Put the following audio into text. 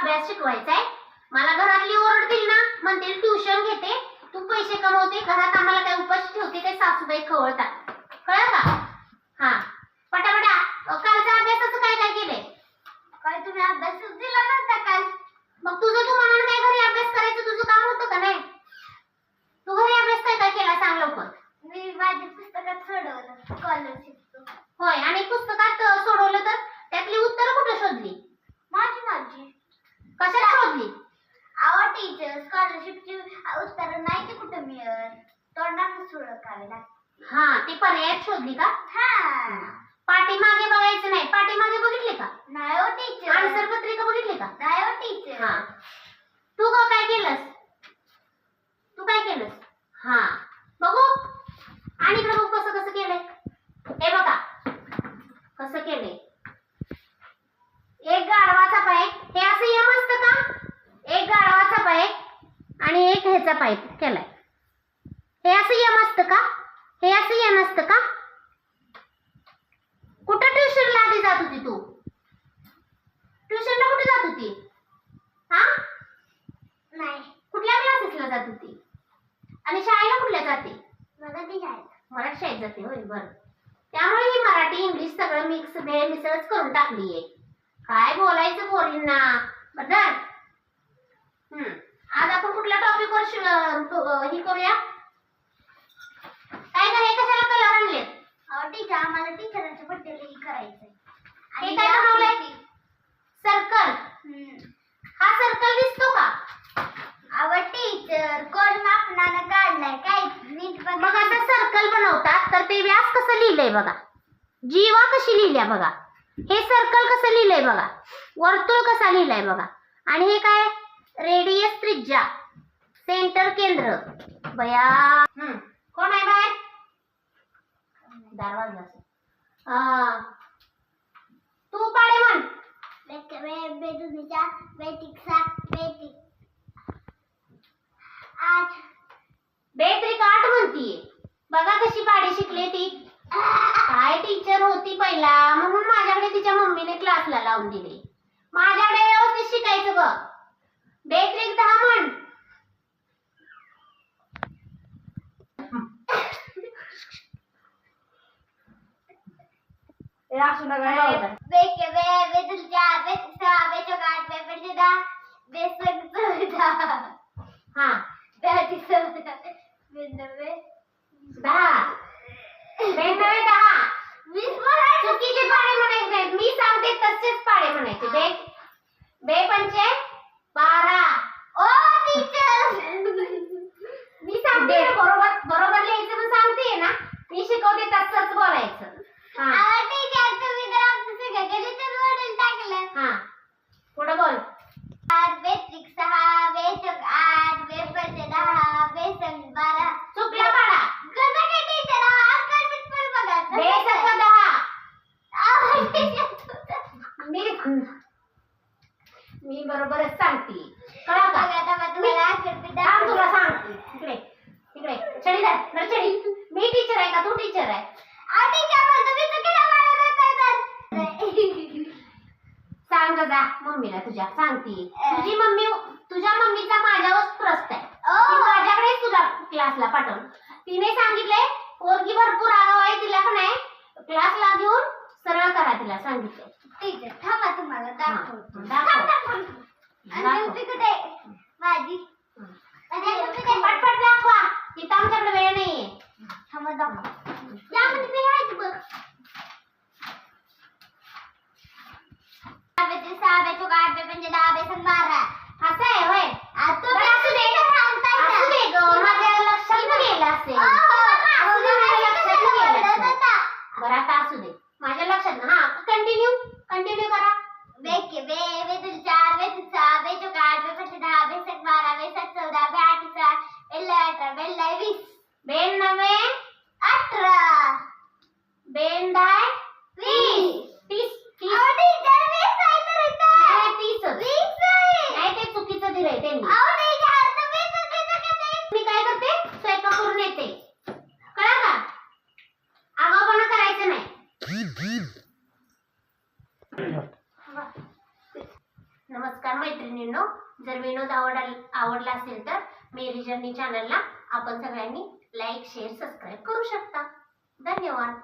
अभ्यास शिकवायचा आहे मला घरातली ओरडतील ना म्हणतील ट्युशन घेते तू पैसे कमवते घरात आम्हाला काही उपाशी ठेवते काही सासूबाई खवळतात कळलं का हा पटापटा अ, कालचा अभ्यासाचं काय काय केलंय काय तुम्ही अभ्यासच दिला नव्हता काल मग तुझं तू म्हणाल काय घरी अभ्यास करायचं तुझं काम होतं का नाही तू घरी अभ्यास काय काय केला सांग लवकर मी माझ्या पुस्तकात सोडवलं स्कॉलरशिपचं होय आणि पुस्तकात अ, सोडवलं तर त्यातली उत्तरं कुठे शोधली माझी माझी कशात शोधली आवा टीचर स्कॉलरशिपची उत्तर नाही ते कुठं मिळत तोंडानं सोडकावे लागते हा ती पर्यायात शोधली का? हा. पाठीमागे बघायचं नाही. पाठीमागे बघितले का? नाही हो टीचर आन्सर पत्रिका बघितली का? नाही हो टीचर हा. तू ग काय केलंस? तू काय केलंस? हा. बघू. आणि इकडे बघू कसं कसं केलंय. हे बघा. कसं केलंय? एक गाढवाचा पाईप. हे असं यम असतं का? एक गाढवाचा पाईप आणि एक ह्याचा पाईप केलाय. का? हे असं यम असतं का? कुठं ट्युशनला आधी जात होती तू? ट्युशनला कुठे जात होती? हा? नाही. कुठल्या क्लासेसला जात होती? आणि शाळेला कुठल्या जाते? ती शाळेत मराठी शाळेत जाते होय बरं. त्यामुळे ही मराठी इंग्लिश सगळं मिक्स भेळ मिसळच करून टाकली आहे काय बोलायचं पोरींना? हम्म. आज आपण कुठल्या टॉपिकवर ही करूया काय का हे कशाला कलर आणलेत अहो टीचर आम्हाला टीचरांच्या बड्डेला करायचंय हे काय बनवलंय? सर्कल हम्म. हा सर्कल दिसतो का अहो टीचर कोण मापनानं काढलाय काय नीट बघा मग असं सर्कल बनवतात तर ते व्यास कसं लिहिलंय बघा. जीवा कशी लिहिल्या बघा. हे सर्कल कसं लिहिलंय बघा. वर्तुळ कसा लिहिलाय बघा. आणि हे काय? रेडियस त्रिज्या. सेंटर केंद्र. बया. हम्म. कोण आहे बाहेर? दार वाजला असेल. आ, तू पाडे म्हण. बेदुनीच्या बेटिक्सा बेटिक आठ बेत्रिक आठ म्हणतीये. बघा कशी पाडी शिकली ती काय टीचर होती पहिला म्हणून माझ्याकडे तिच्या मम्मीने क्लासला लावून दिले माझ्याकडे व्यवस्थित शिकायचं ग बेत्रिक दहा म्हण हे असू नका बे बे चौदा हा बेटिक्सा बेनवे दहा बेनवे दहा वीस म्हणायचं चुकीचे पाडे म्हणायचे नाहीत मी सांगते तसेच पाडे म्हणायचे. बे बे पंचे बारा. ओ टीचर मी सांगते ना बरोबर बरोबर लिहायचं पण सांगते ना. मी शिकवते तसंच बोलायचं. हा. अहो टीचर तुम्ही तर आमचं सगळं गणितच मॉडेल टाकलं. हा. पुढे बोल. बेत्रिक सहा बेचोक आठ बेपंचे दहा बेसन बारा चुकला पाडा कसं काय टीचर आजकाल पण बघा बे सत्ता दहा अहो, teacher, मी मी बरोबरच सांगते कळा का बघा आता मग तुम्हाला आजकाल पण थांब तुला दाखवतो. सांगते इकडे इकडे छडी धर धर छडी मी टीचर आहे का तू टीचर आहे अहो, teacher, पण तुम्ही चुकीचं म्हणत होता तर. सांग ग जा मम्मीला तुझ्या सांगते तुझी मम्मी तुझ्या मम्मीचा माझ्यावर ट्रस्ट आहे ती ओ, माझ्याकडेच तुला क्लासला पाठवून तिने सांगितलंय पोरगी भरपूर आगाव आहे तिला का नाही क्लासला घेऊन सरळ करा तिला सांगितलंय teacher, थांबा तुम्हाला दाखवतो. दाखव. आणि दाखव. तुमची कुठे माझी आणि तुमची कुठे पटपट दाखवा इथं आमच्याकडे वेळ नाहीये थांबा दाखव यामध्ये ते आहेत बघ सहा बेचे सहा बेचे आठ बे म्हणजे दहा बेसन बारा असं आहे होय आ, तुम्ही बरं, असू दे. सांगताय. असू दे ग माझ्या लक्षात गेलं असेल अहो, असू दे, माझ्या लक्षात न गेलं ओरडत असेल. होता. बरं आता असू दे माझ्या लक्षात ना हा कंटिन्यू कंटिन्यू करा बेके बे बेदुल चार बेदुल सहा बेचोक आठ बे पंचे दहा बेसक बारा बेसक चौदा बे आठ सहा बेल्ला अठरा बेल्ला वीस बेन नव्हे अठरा बेन दाय वीस तीस तीस अहो, teacher, वीस आहे तर इथं. नाही, तीसच. वीस आहे. नाही ते चुकीचं दिलंय त्यांनी अहो, teacher, तुम्ही चुकीचं करताय. मी काय करते स्वयंपाक करून येते कळलं का आगाऊपणा करायचं नाही नमस्कार मैत्रिणींनो जर विनोद आवडला आवडला असेल तर मेरी जर्नी चॅनलला आपण सगळ्यांनी लाईक शेअर सबस्क्राईब करू शकता. धन्यवाद.